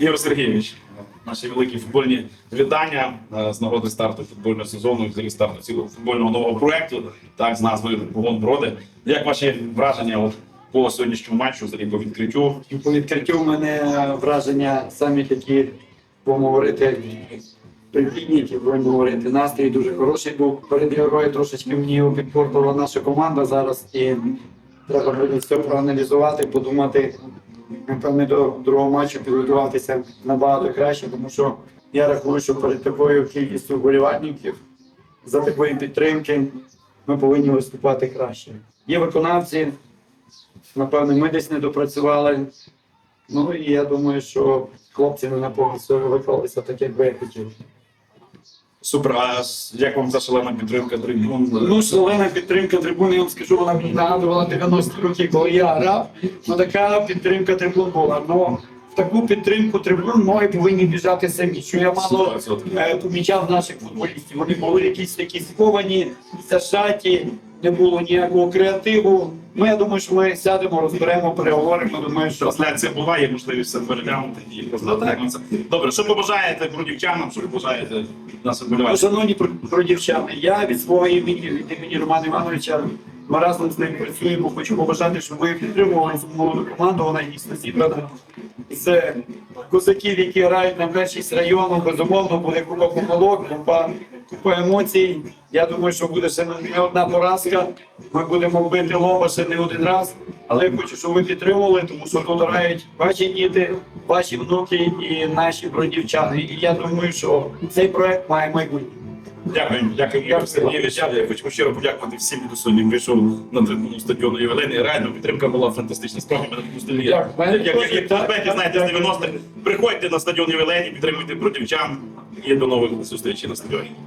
Ігор Сергійович, наші великі футбольні вітання е, з нагоди старту футбольного сезону взагалі старту цілого футбольного нового проекту, так, з назвою Погон Броди. Як ваші враження от, по сьогоднішньому матчу, взагалі по відкриттю? По відкриттю в мене враження самі такі, будемо говорити, прихідні, будемо говорити. Настрій дуже хороший був. Перед герою трошечки мені його підпортила наша команда зараз. І треба буде все проаналізувати, подумати, напевне, до другого матчу підготуватися набагато краще, тому що я рахую, що перед такою кількістю вболівальників за такої підтримки ми повинні виступати краще. Є виконавці, напевне, ми десь не допрацювали. Ну і я думаю, що хлопці не на повністю виклалися так, як би я хотів. Супер, а як вам та шалена підтримка трибуни? Ну, шалена підтримка трибуни, я вам скажу, вона мені нагадувала 90-ті роки, коли я грав. Ну така підтримка трибун була. Ну в таку підтримку трибун ноги повинні біжати самі. Що я мало е, помічав наших футболістів. Вони були якісь такі сховані, зашаті, не було ніякого креативу. Ну я думаю, що ми сядемо, розберемо, переговоримо. Думаю, що Трансляція була, є можливість переглянути і познайомитися. Добре, що побажаєте бродівчанам, що побажаєте нас вболівати? Шановні про я від свого імені, від імені Романа Івановича, ми разом з ним працюємо. Хочу побажати, щоб ви підтримували молоду команду. Вона дійсно зібрана з козаків, які грають на першість району. Безумовно, буде купа помилок, купа, купа емоцій. Я думаю, що буде ще не одна поразка. Ми будемо бити лоба ще не один раз. Але я хочу, щоб ви підтримували, тому що тут грають ваші діти, ваші внуки і наші бродівчани. І я думаю, що цей проект має майбутнє. Дякую, дякую, Ігор Сергійович. Я хочу щиро подякувати всім, сьогодні прийшов на трибуну стадіону Євелені. Реально підтримка була фантастична. Справді мене допустили. Як як знаєте, з 90-х. Приходьте на стадіон Євелені, підтримуйте бродівчан і до нових зустрічей на стадіоні.